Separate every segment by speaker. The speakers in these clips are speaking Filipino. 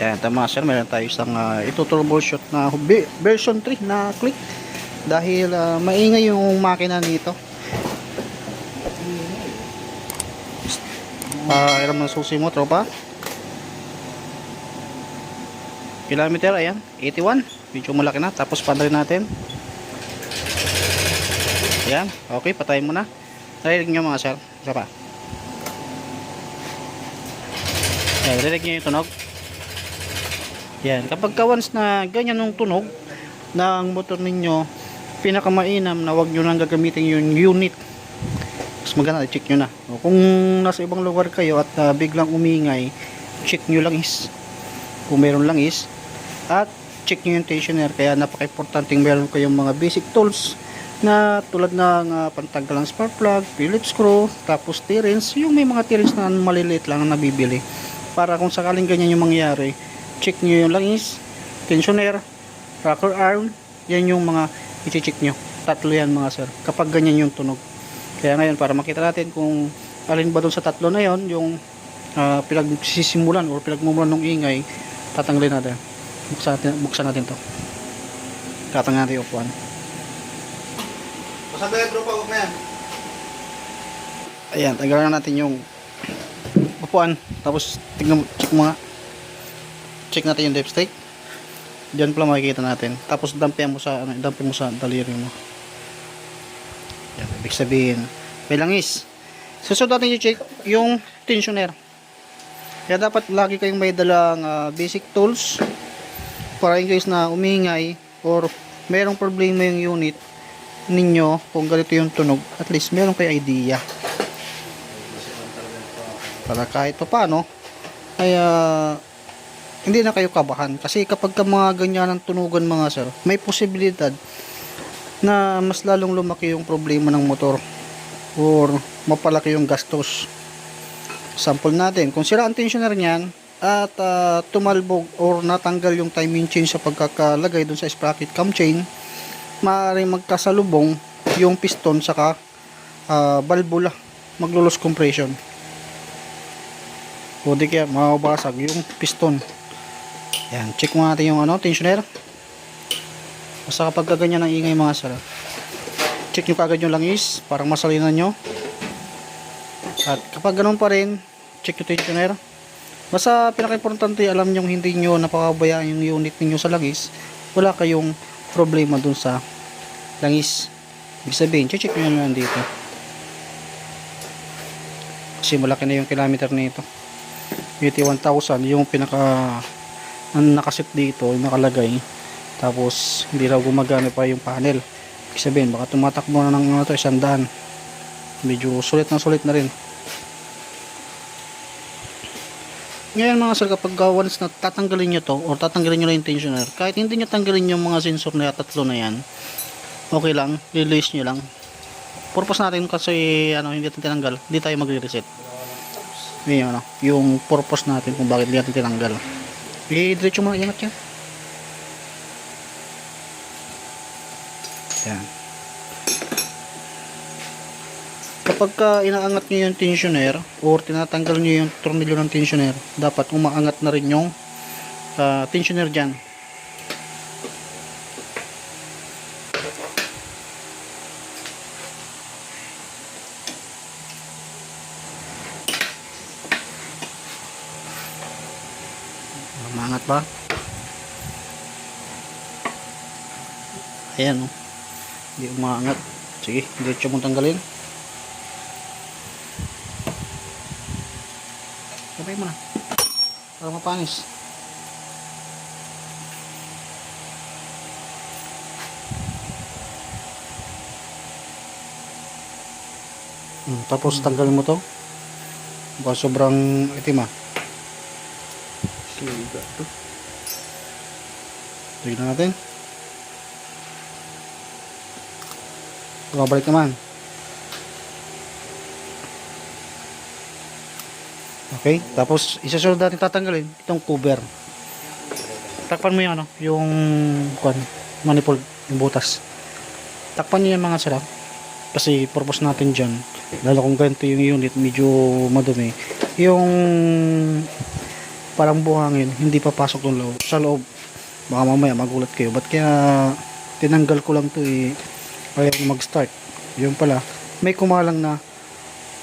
Speaker 1: Yan, tama sir, meron tayo isang uh, ito troubleshoot na version 3 na click dahil ah, maingay yung makina nito. Ah, uh, ng susi mo, tropa. Kilometer, ayan, 81. Medyo malaki na. Tapos pandarin natin. Ayan, okay, patayin mo na. Narinig nyo mga sir. Isa pa. Ayan, narinig nyo yung tunog. Yan, kapag ka once na ganyan yung tunog ng motor ninyo, pinakamainam na wag nyo nang gagamitin yung unit. Mas maganda, check nyo na. O, kung nasa ibang lugar kayo at ah, biglang umingay, check nyo lang is. Kung meron lang is. At check nyo yung tensioner. Kaya napaka-importanting meron kayong mga basic tools na tulad ng uh, pantanggal ng spark plug, Phillips screw, tapos T-rings. Yung may mga T-rings na maliliit lang na nabibili. Para kung sakaling ganyan yung mangyari, check nyo yung langis, tensioner, rocker arm, yan yung mga i-check nyo. Tatlo yan mga sir. Kapag ganyan yung tunog. Kaya ngayon para makita natin kung alin ba doon sa tatlo na yon yung uh, pinagsisimulan or pinagmumulan ng ingay, tatanggalin natin. Buksan natin, buksan natin to. Tatanggalin natin yung upuan. Basta ba yung grupo, na yan. Ayan, tanggalan na natin yung upuan. Tapos, tignan mo, check mo nga. Check natin yung dipstick. Diyan pala makikita natin. Tapos, dampihan mo sa, ano, dampihan mo sa daliri mo. Yan, ibig sabihin, may langis. Susunod natin i-check yung tensioner. Kaya dapat lagi kayong may dalang ah, basic tools para in case na umingay or merong problema yung unit ninyo kung ganito yung tunog, at least meron kayo idea. Para kahit pa paano, ay ah, hindi na kayo kabahan. Kasi kapag ka mga ganyan ang tunugan mga sir, may posibilidad na mas lalong lumaki yung problema ng motor or mapalaki yung gastos. Sample natin, kung sira ang tensioner niyan at ah, tumalbog or natanggal yung timing chain sa pagkakalagay dun sa sprocket cam chain, maaaring magkasalubong yung piston saka ah, valvula, maglulos compression. O di kaya mababasag yung piston. Yan, check mo natin yung ano, tensioner. Basta kapag ganyan ang ingay mga sir, check nyo kagad yung langis, parang masalinan nyo. At kapag ganun pa rin, check yung tensioner. Basta pinaka-importante, alam nyo hindi nyo napakabayaan yung unit ninyo sa langis, wala kayong problema dun sa langis. Ibig sabihin, check nyo na dito. Kasi malaki na yung kilometer nito. 81,000 yung pinaka ang nakasit dito, yung nakalagay tapos hindi raw gumagana pa yung panel. Ibig sabihin baka tumatakbo na ng ano to isang daan. Medyo sulit na sulit na rin. Ngayon mga sir kapag uh, once na tatanggalin nyo to or tatanggalin nyo lang yung tensioner kahit hindi nyo tanggalin yung mga sensor na tatlo na yan okay lang release nyo lang. Purpose natin kasi ano hindi natin tinanggal hindi tayo magre-reset. Yun ano yung purpose natin kung bakit hindi natin tinanggal i-diretso mo na ingat yan Yan. Kapag ka inaangat nyo yung tensioner or tinatanggal nyo yung tornilyo ng tensioner, dapat umaangat na rin yung uh, tensioner dyan. Umaangat ba? Ayan oh. Hindi umaangat. Sige, diretso mong tanggalin. Sabay mo na. Para mapanis. Hmm, tapos tanggalin mo to. Baka sobrang itim ah.
Speaker 2: Siga to.
Speaker 1: Tignan natin. Bumabalik naman. Okay, tapos isasunod natin tatanggalin itong cover. Takpan mo yung ano, yung kwan, manifold, yung butas. Takpan niyo yung mga sarap. Kasi purpose natin dyan, lalo kung ganito yung unit, medyo madumi. Yung parang buhangin, hindi papasok ng loob, sa loob. Baka mamaya magulat kayo. Ba't kaya tinanggal ko lang to eh, ayaw ko mag-start. Yun pala, may kumalang na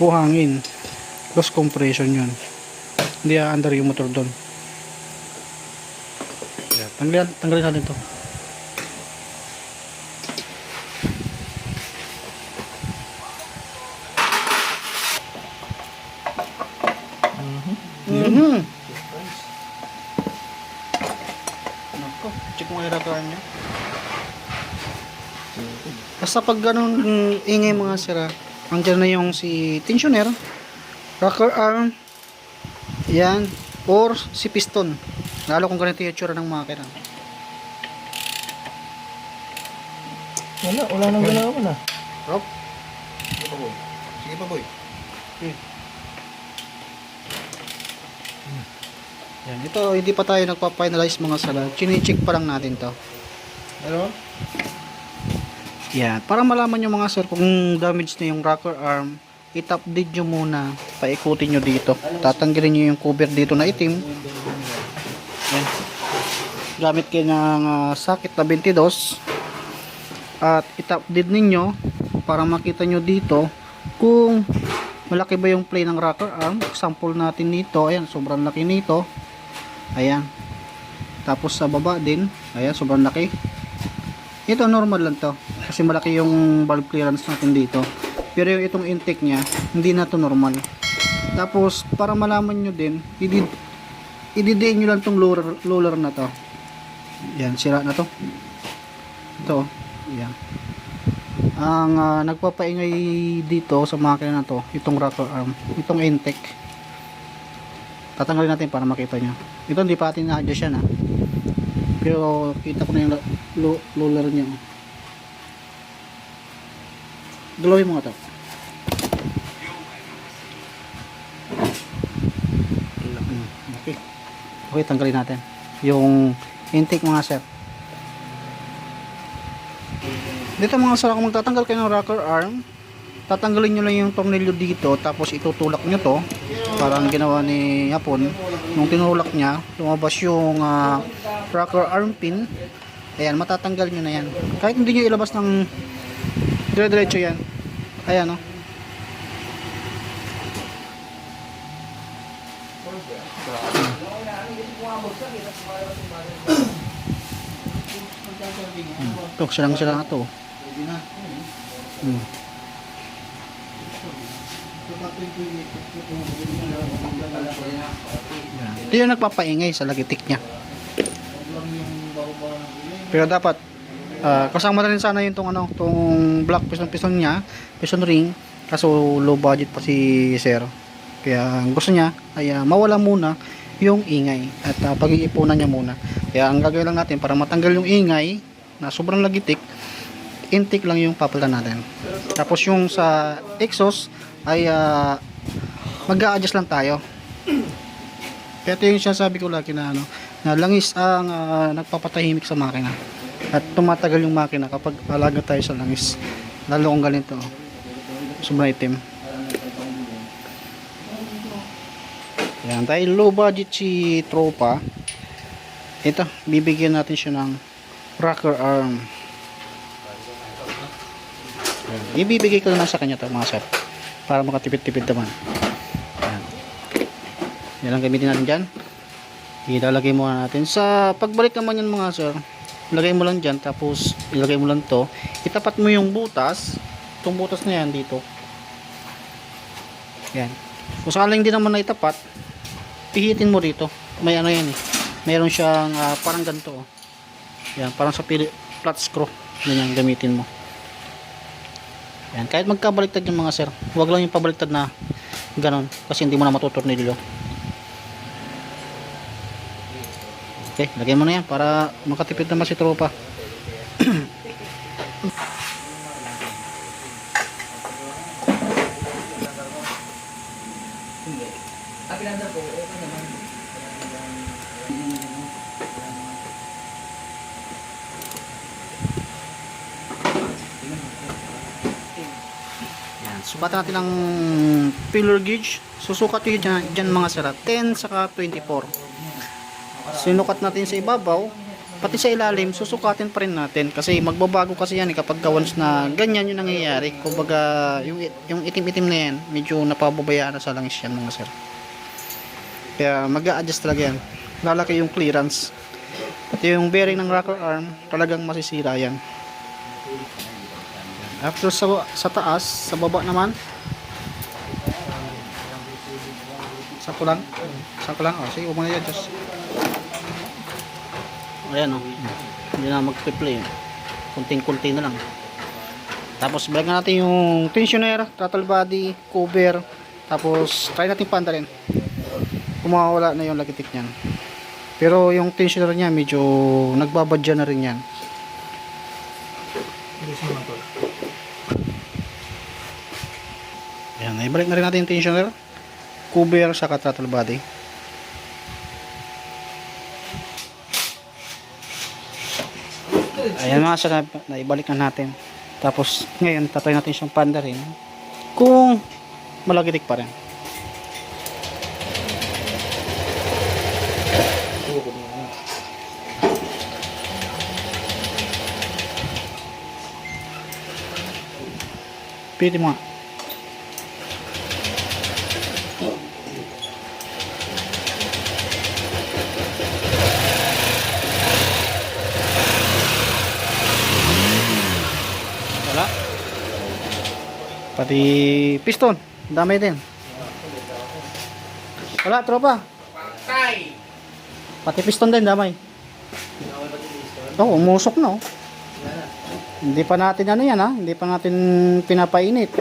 Speaker 1: buhangin. Loss compression yun. Hindi under yung motor doon. Tanggalin, tanggalin natin to. Mhm. Nako, check mo ilagahan niya. Basta pag ganun mm, ingay mga sira, andyan na yung si tensioner, rocker arm, yan, or si piston. Lalo kung ganito yung itsura ng makina.
Speaker 2: Wala, wala nang galaw na.
Speaker 1: Rob?
Speaker 2: Sige pa, boy. Sige pa, boy.
Speaker 1: Yan, ito hindi pa tayo nagpa-finalize mga sala. Chine-check pa lang natin to.
Speaker 2: Ano?
Speaker 1: Yan, para malaman nyo mga sir kung damage na yung rocker arm, i-top dead nyo muna, paikutin nyo dito. Tatanggalin nyo yung cover dito na itim. Yan. Gamit kayo ng ah, sakit na 22 at i-top dead ninyo para makita nyo dito kung malaki ba yung play ng rocker arm. Sample natin nito, ayan, sobrang laki nito. Ayan. Tapos sa baba din, ayan, sobrang laki. Ito normal lang to. Kasi malaki yung valve clearance natin dito. Pero yung itong intake niya, hindi na to normal. Tapos, para malaman nyo din, idid, ididiin nyo lang tong roller, roller na to. Yan, sira na to. Ito, yan. Ang ah, nagpapaingay dito sa makina na to, itong rocker arm, itong intake. Tatanggalin natin para makita nyo. Ito hindi pa atin na-adjust yan ha. Pero kita ko na yung roller niya. Galawin mo nga to. Okay. Okay, tanggalin natin. Yung intake mga sir. Dito mga sir, kung magtatanggal kayo ng rocker arm, tatanggalin nyo lang yung tornilyo dito, tapos itutulak nyo to. Parang ginawa ni Hapon. Nung tinulak niya, lumabas yung ah, rocker arm pin. Ayan, matatanggal nyo na yan. Kahit hindi nyo ilabas ng dire-diretso yan. Ayan, oh. Hmm. Ito, silang sila na to. Hmm. Ito yung nagpapaingay sa lagitik niya. Pero dapat ah, kasama na rin sana yung tong ano, tong black piston piston niya, piston ring, kaso low budget pa si Sir. Kaya ang gusto niya ay ah, mawala muna yung ingay at uh, pag-iipunan niya muna. Kaya ang gagawin lang natin para matanggal yung ingay na sobrang lagitik, intake lang yung papalitan natin. Tapos yung sa exhaust ay ah, mag-a-adjust lang tayo. Ito yung sinasabi ko lagi na ano, na langis ang ah, nagpapatahimik sa makina. At tumatagal yung makina kapag alaga tayo sa langis. Lalo kung ganito. Sobrang itim. Yan, dahil low budget si Tropa, ito, bibigyan natin siya ng rocker arm. Ibibigay ko na sa kanya to mga sir. Para makatipid-tipid naman. Yan. Yan ang gamitin natin dyan. Ilalagay muna natin. Sa pagbalik naman yan mga sir, ilagay mo lang dyan. Tapos ilagay mo lang to. Itapat mo yung butas. Itong butas na yan dito. Yan. Kung sakaling hindi naman na itapat, pihitin mo dito. May ano yan eh. Meron siyang ah, parang ganito. Oh. Yan, parang sa flat screw. Yan gamitin mo. Yan, kahit magkabaliktad yung mga sir, huwag lang yung pabaliktad na ganon kasi hindi mo na matutornilyo. Okay, lagyan mo na yan para makatipid naman si tropa. Subatan natin ng pillar gauge. Susukat yun dyan, dyan mga sira. 10 saka 24. sinukat natin sa ibabaw, pati sa ilalim, susukatin pa rin natin. Kasi magbabago kasi yan eh, kapag ka once na ganyan yung nangyayari. Kumbaga, yung, yung itim-itim na yan, medyo napababayaan na sa langis yan mga sir. Kaya mag adjust talaga yan. Lalaki yung clearance. Pati yung bearing ng rocker arm, talagang masisira yan. After sa, sa taas, sa baba naman, Sako lang? Sako lang? Oh, sige, umuna yan. Just... Ayan o. Oh. Hindi na mag-play. Kunting-kunti na lang. Tapos, balikan natin yung tensioner, throttle body, cover. Tapos, try natin panda rin. Kung mawawala na yung lagitik niyan. Pero yung tensioner niya, medyo nagbabadya na rin yan.
Speaker 2: Bilis naman to.
Speaker 1: Ayan, ibalik na rin natin yung tensioner, cover, saka throttle body. Ayan mga na- naibalik na natin. Tapos ngayon, tatry natin siyang panda rin. Kung malagitik pa rin. Pili mo nga. Wala. Pati piston, damay din. Wala, tropa. Pati piston din, damay. Oo, umusok na oh. Hindi pa natin ano yan ha, hindi pa natin pinapainit.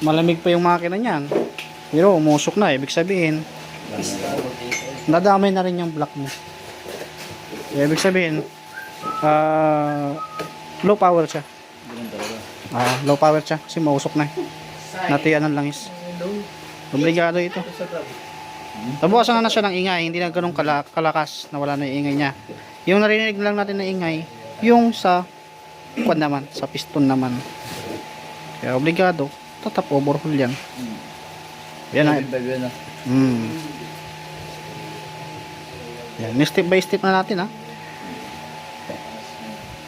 Speaker 1: Malamig pa yung makina niyan. Pero umusok na, ibig sabihin, nadamay na rin yung block mo. Ibig sabihin, ah, low power siya. Ah, low power siya kasi mausok na. eh. Natiyan ng langis. Obligado ito. Tabukasan na siya ng ingay, hindi na ganun kala- kalakas na wala na yung ingay niya. Yung narinig lang natin na ingay, yung sa kwan naman, sa piston naman. Kaya obligado, tatap overhaul yan. Yan na. Mm. Yan, step by step na natin ha.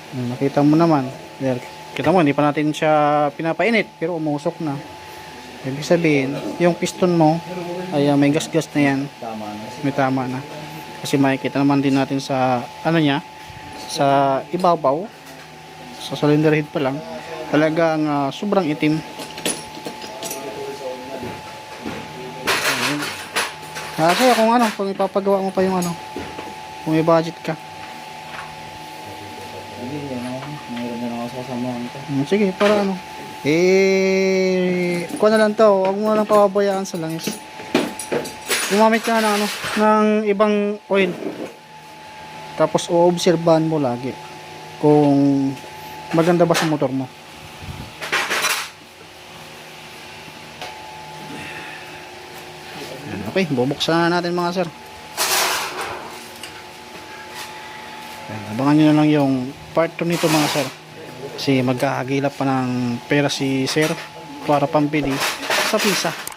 Speaker 1: Hmm, Nakita mo naman. Yan. Kita mo, hindi pa natin siya pinapainit, pero umusok na. Ibig sabihin, yung piston mo, ay ah, may gas-gas na yan. May tama na. Kasi makikita naman din natin sa, ano niya, sa ibabaw, sa cylinder head pa lang, talagang ah, sobrang itim. Ayun. Ah, kung ano, kung ipapagawa mo pa yung ano, kung may budget ka. Sige, para ano. Eh, kuha na lang to. Huwag mo na lang pababayaan sa langis. Gumamit ka na ng, ano, ng ibang oil. Tapos, uobserbahan mo lagi kung maganda ba sa motor mo. Okay, bubuksan na natin mga sir. Abangan nyo na lang yung part 2 nito mga sir. Kasi magkakagilap pa ng pera si sir para pambili sa pisa.